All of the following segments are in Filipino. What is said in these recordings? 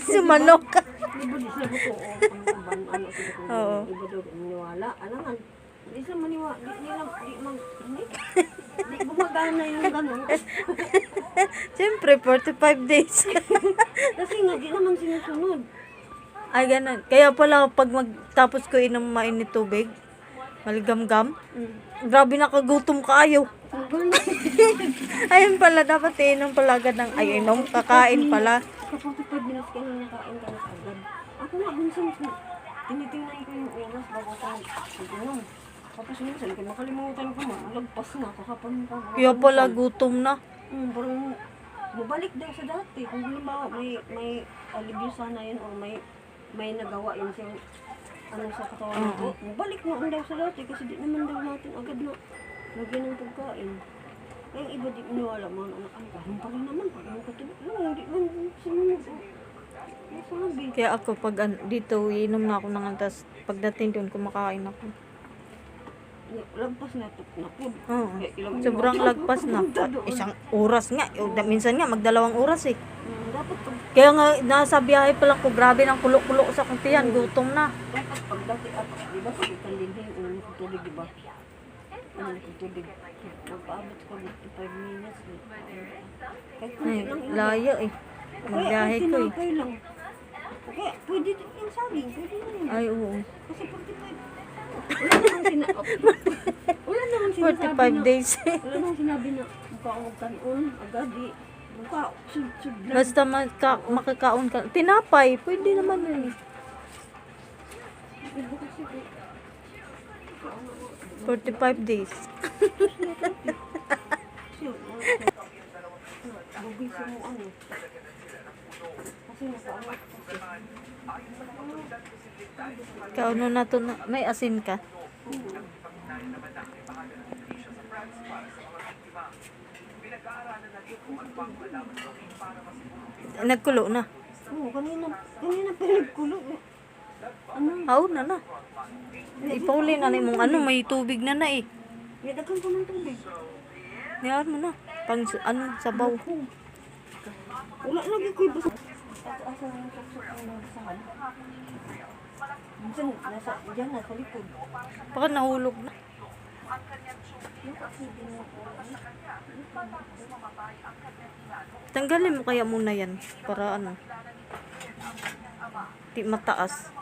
si manok. Ano. Oo. Maniwala. Ano man? Di sila maniwala. Di nila di man hindi. Di gumagana yung ganun. Siyempre, 45 days. Kasi nga di naman sinusunod. Ay, ganun. Kaya pala, pag magtapos ko inom mainit tubig, maligam-gam, Mm. grabe nakagutom. Ang ganun. Ayun pala, dapat inom pala agad ng, ay, inom, kakain pala. Kapag 45 minutes ka na nakain ka na agad. Ako nga, minsan ko, tinitingnan ko yung oras bago ka inom. Tapos minsan, kaya makalimutan ko, malagpas na, kakapon pa. Kaya pala, gutom na. Hmm, parang bumalik daw sa dati. Kung halimbawa may may alibyo sana yun or may may nagawa yun sa ano sa katawan natin. Balik na daw sa dati kasi di naman daw natin agad na lagyan ng pagkain. Yung iba di maniwala mga anak ang kahit pa rin naman mga katulog. No, hindi man sinunod. Nasabi. Kaya ako, pag an- dito, inom na ako ng antas. Pagdating doon, kumakain ako. Lagpas na ito na po. Oo. Ilang Sobrang lagpas na. Isang oras nga. Minsan nga, magdalawang oras eh. Hmm, dapat pag Kaya nga, nasa biyahe pa lang ko, grabe ng kulo-kulo ko sa kuntiyan. Gutom na. Dapat pag dati at di ba pag ikalinghin ulo ko tubig di ba? Ano ko tubig? Magpaabot ko 55 minutes. eh. Kahit Ay, kunti lang layo eh. Magbiyahe ko eh. Lang. Okay, pwede din yung saging. Pwede na yun. Ay, oo. Kasi 45. Wala namang sinasabi 45 na... days. Wala namang sinabi na mukha akong magkaroon agad di. Mukha, sud-sud lang. Basta maka- makakaon ka. Tinapay, pwede naman yun eh. Iba kasi. 45 days. Kauno na to na. May asin ka. Nagkulo na. Oo, kanina, kanina pinagkulo. eh. Ano? Haw na na. Ipauli na ni mong ano, may tubig na na eh. May daghan ko ng tubig. Yan mo na. Pang ano, sabaw. Wala lagi ko iba. Asa na yung saksok ang nasahan. Minsan, nasa, dyan, nasa likod. Baka nahulog na. Tanggalin mo kaya muna yan para ano. Di mataas.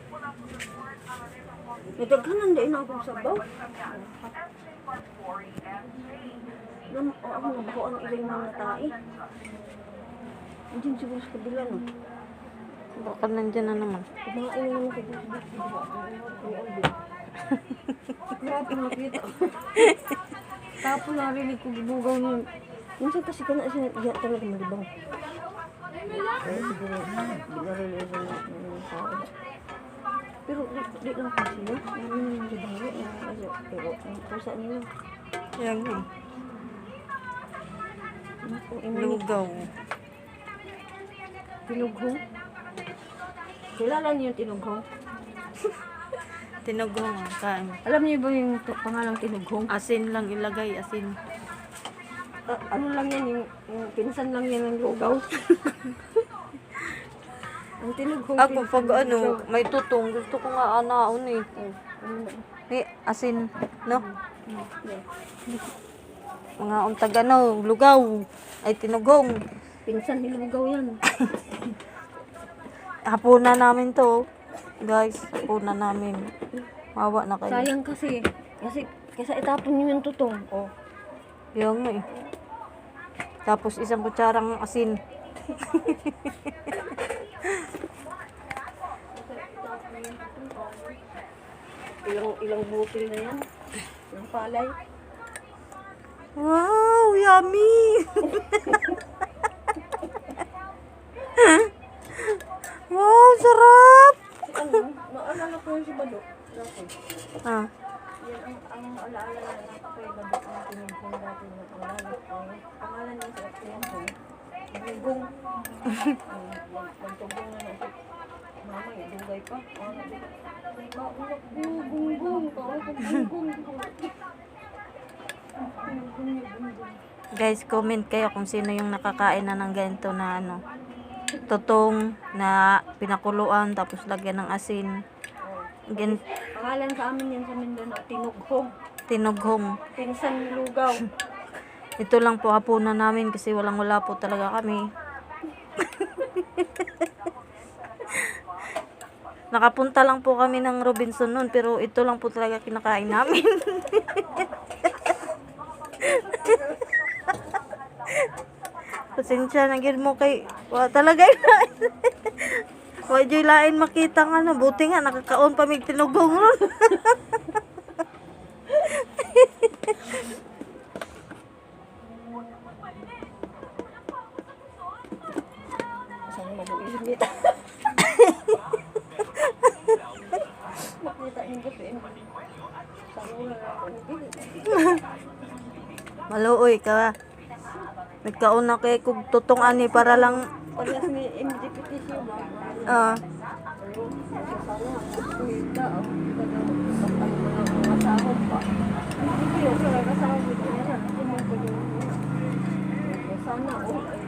May daghanan din ako sabaw. Nam, o ako nabuo ang ilang mga natai. Hindi siguro sa kabila no. Baka nandyan na naman. Kumain naman ako dito. Grabe nakita. Tapos narinig ko bubugaw niya. Minsan kasi ka na siya iya talaga malibang. Ay, siguro, binarilisan na ng tao. Pero di, di lang kasi yun. Ano yung libang yun? Ano, pero ang pusa nila. Yan eh. Niya. Lugaw. Tinughong. Kilala niyo yung tinughong? Tinugong kain. Alam niyo ba yung pangalang tinughong? Asin lang ilagay, asin. Ah, ano lang yan, yung, yung pinsan lang yan ng lugaw. Ang tinughong Ako pinsan pag ano, may tutong, gusto ko nga anaon eh. Ano na? Eh, asin, no? Mga untag ano, lugaw. Ay, tinugong. Pinsan ni lugaw yan. Hapunan namin to. Guys, hapunan namin. Mawa na kayo. Sayang kasi. Kasi, kaysa itapon niyo yung tutong. Oh. Yung eh. Tapos isang kutsarang asin. Ilang, butil na yan. Ng palay. Wow, yummy! wow, sarap! Ano? Ma Naalala ko yun si Bado. Dati. Ah. Yan ang, ang alaala na kay Bado ang pinagpun dati na pangalan. Pangalan niya sa Atrian ko. Gunggong. Magtugong na na siya. Mama, yung dugay pa. Gunggong. Gunggong. Guys, comment kayo kung sino yung nakakain na ng ganito na ano. Tutong na pinakuluan tapos lagyan ng asin. Gan Pangalan sa amin yan sa Mindanao, Tinughong. tinughong. Pinsan Lugaw. Ito lang po hapunan namin kasi walang wala po talaga kami. Nakapunta lang po kami ng Robinson noon pero ito lang po talaga kinakain namin. Pasensya na gid mo kay wa talaga. Wa joy lain makita nga na buti nga nakakaon pa mig tinugong ron. Saan mag-uisip dito? Makita niyo kasi. Sa una na ako nagpili. Maluoy ka. Nagkaon na kay kog tutong ani para lang Parehas ni MDPT siya ah sana.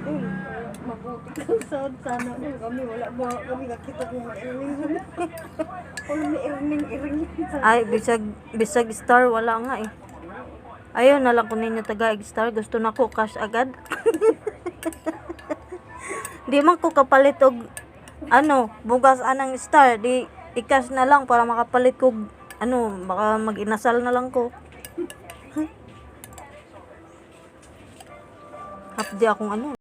Kuhita. Ko. Mabuti kang sahod. Sana all kami. Wala ba kami kakita kung ma-earning. Wala may earning. Ay bisag bisag star wala nga eh. Ayaw na lang ko ninyo taga star gusto na ko cash agad. Di man ko kapalit og ano, bugas anang star, di i-cash na lang para makapalit ko ano, baka mag-inasal na lang ko. Hapdi akong ano,